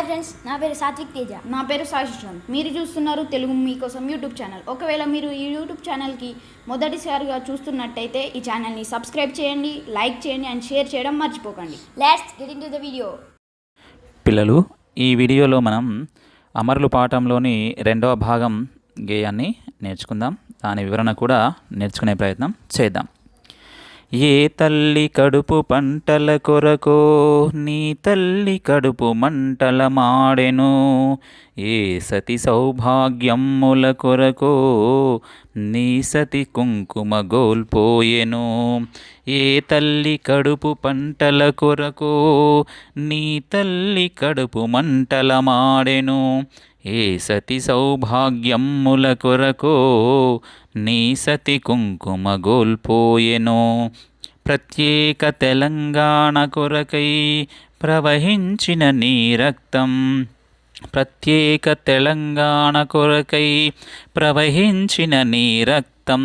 Hi friends నా పేరు సాత్విక్ తేజ. నా పేరు సాయి శ్రీకాంత్ మీరు చూస్తున్నారు తెలుగు మీకోసం యూట్యూబ్ ఛానల్. ఒకవేళ మీరు ఈ యూట్యూబ్ ఛానల్కి మొదటిసారిగా చూస్తున్నట్టయితే ఈ ఛానల్ని సబ్స్క్రైబ్ చేయండి లైక్ చేయండి అండ్ షేర్ చేయడం మర్చిపోకండి. Let's get into the video పిల్లలు ఈ వీడియోలో మనం అమరులు పాఠంలోని రెండవ భాగం గేయాన్ని నేర్చుకుందాం. దాని వివరణ కూడా నేర్చుకునే ప్రయత్నం చేద్దాం. ఏ తల్లి కడుపు పంటల కొరకో నీ తల్లి కడుపు మంటల మాడెను. ఏ సతి సౌభాగ్యమ్ముల కొరకో? నీ సతి కుంకుమ గోల్పోయెను. ఏ తల్లి కడుపు పంటల కొరకో? నీ తల్లి కడుపు మంటల మాడెను. ఏ సతి సౌభాగ్యమ్ముల కొరకో? నీ సతి కుంకుమ గోల్పోయెను. ప్రత్యేక తెలంగాణ కొరకై ప్రవహించిన నీ రక్తం. ప్రత్యేక తెలంగాణ కొరకై ప్రవహించిన నీ రక్తం.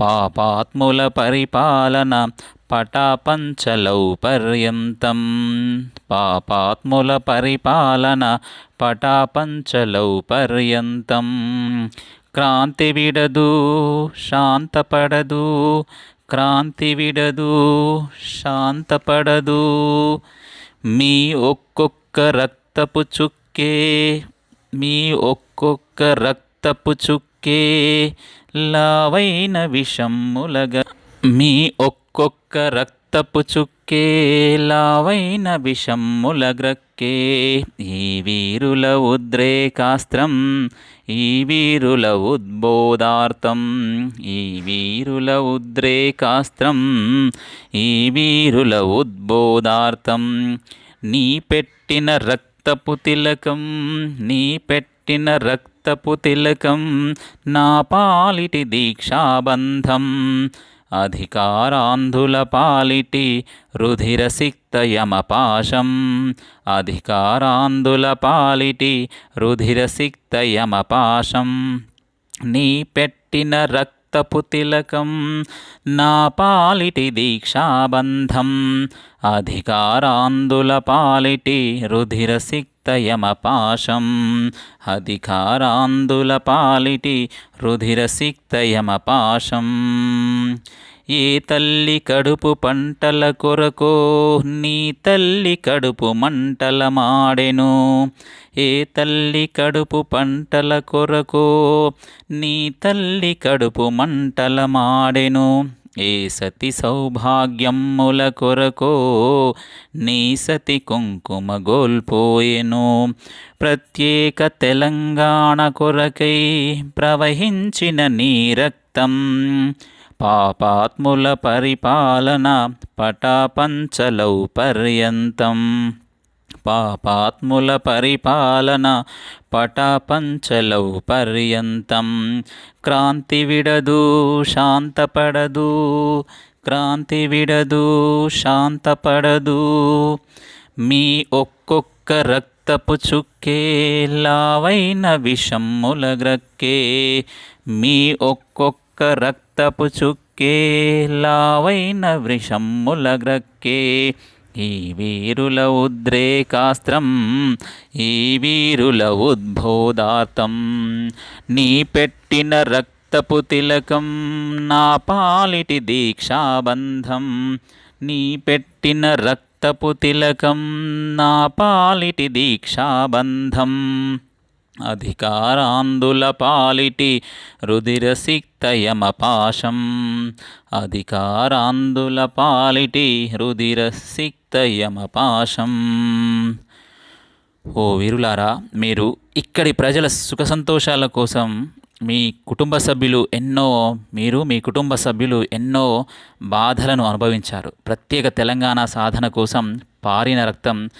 పాపాత్ముల పరిపాలన పటాపంచలౌ పర్యంతం పాపాత్ముల పరిపాలన పటాపంచలౌ పర్యంతం క్రాంతి విడదు శాంతపడదు. క్రాంతి విడదు శాంతపడదు. మీ ఒక్కొక్క రక్తపు చుక్కే మీ ఒక్కొక్క రక్తపు చుక్కే లావైన విషమ్ములగ మీ ఒక్కొక్క రక్తపు చుక్కే లావైన విషమ్ములగ్రక్కే ఈ వీరుల ఉద్రేకాస్త్రం ఈ వీరుల ఉద్బోధార్థం ఈ వీరుల ఉద్రేకాస్త్రం ఈ వీరుల ఉద్బోధార్థం నీ పెట్టిన రక్తపు తిలకం నీ పెట్టిన రక్తపు తిలకం నా పాలిటి దీక్షాబంధం. అధికారాంధుల పాలిటి రుధిరసిక్తయమపాశం. అధికారాంధుల పాలిటి రుధిరసిక్తయమపాశం. నీ పెట్టిన రక్తపు తిలకం నా పాలిటి దీక్షాబంధం అధికారాందుల పాలిటి రుధిర సిక్తయమపాశం అధికారాందుల పాలిటి రుధిర సిక్తయమపాశం ఏ తల్లి కడుపు పంటల కొరకో నీ తల్లి కడుపు మంటల మాడెను. ఏ తల్లి కడుపు పంటల కొరకో నీ తల్లి కడుపు మంటల మాడెను. ఏ సతి సౌభాగ్యమ్ముల కొరకో నీ సతి కుంకుమ గోల్పోయెను. ప్రత్యేక తెలంగాణ కొరకై ప్రవహించిన నీ రక్తం. పాపాత్ముల పరిపాలన పటాపంచలౌ పర్యంతం పాపాత్ముల పరిపాలన పటాపంచలౌ పర్యంతం క్రాంతి విడదు శాంతపడదు. క్రాంతి విడదు శాంతపడదు. మీ ఒక్కొక్క రక్తపు చుక్కే లావైన విషమ్ముల గ్రక్కే. మీ ఒక్కొక్క రక్తపు చుక్కే లావైన వృషమ్ముల గ్రక్కే. ఈ వీరుల ఉద్రేకాస్త్రం ఈ వీరుల ఉద్బోధార్థం నీ పెట్టిన రక్తపు తిలకం నా పాలిటి దీక్షాబంధం. నీ పెట్టిన రక్తపు తిలకం నా పాలిటి దీక్షాబంధం. అధికారాందుల పాలిటి రుదిరసిక్తయమపాశం అధికారాందుల పాలిటి రుదిరసిక్తయమపాశం ఓ వీరులారా మీరు ఇక్కడి ప్రజల సుఖ సంతోషాల కోసం మీ కుటుంబ సభ్యులు ఎన్నో మీరు మీ కుటుంబ సభ్యులు ఎన్నో బాధలను అనుభవించారు. ప్రత్యేక తెలంగాణ సాధన కోసం పారిన రక్తం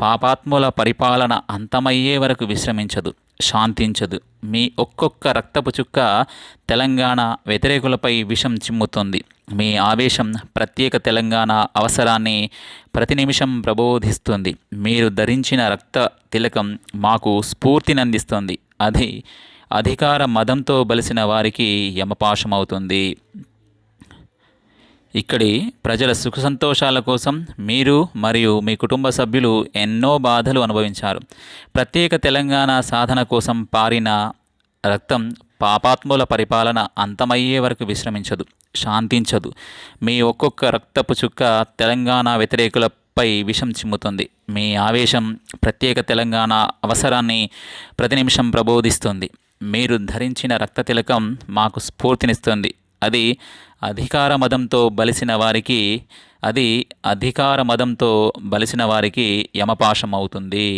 పాపాత్ముల పరిపాలన అంతమయ్యే వరకు విశ్రమించదు శాంతించదు. మీ ఒక్కొక్క రక్తపు చుక్క తెలంగాణ వ్యతిరేకులపై విషం చిమ్ముతుంది. మీ ఆవేశం ప్రత్యేక తెలంగాణ అవసరాన్ని ప్రతి నిమిషం ప్రబోధిస్తుంది. మీరు ధరించిన రక్త తిలకం మాకు స్ఫూర్తినందిస్తుంది. అది అధికార మదంతో బలిసిన వారికి యమపాశమవుతుంది. ఇక్కడి ప్రజల సుఖ సంతోషాల కోసం మీరు మరియు మీ కుటుంబ సభ్యులు ఎన్నో బాధలు అనుభవించారు. ప్రత్యేక తెలంగాణ సాధన కోసం పారిన రక్తం పాపాత్ముల పరిపాలన అంతమయ్యే వరకు విశ్రమించదు శాంతించదు. మీ ఒక్కొక్క రక్తపు చుక్క తెలంగాణ వ్యతిరేకులపై విషం చిమ్ముతుంది. మీ ఆవేశం ప్రత్యేక తెలంగాణ అవసరాన్ని ప్రతి నిమిషం ప్రబోధిస్తుంది. మీరు ధరించిన రక్త తిలకం మాకు స్ఫూర్తినిస్తుంది. అది అధికార మదంతో బలిసిన వారికి అది అధికార మదంతో బలిసిన వారికి యమపాశం అవుతుంది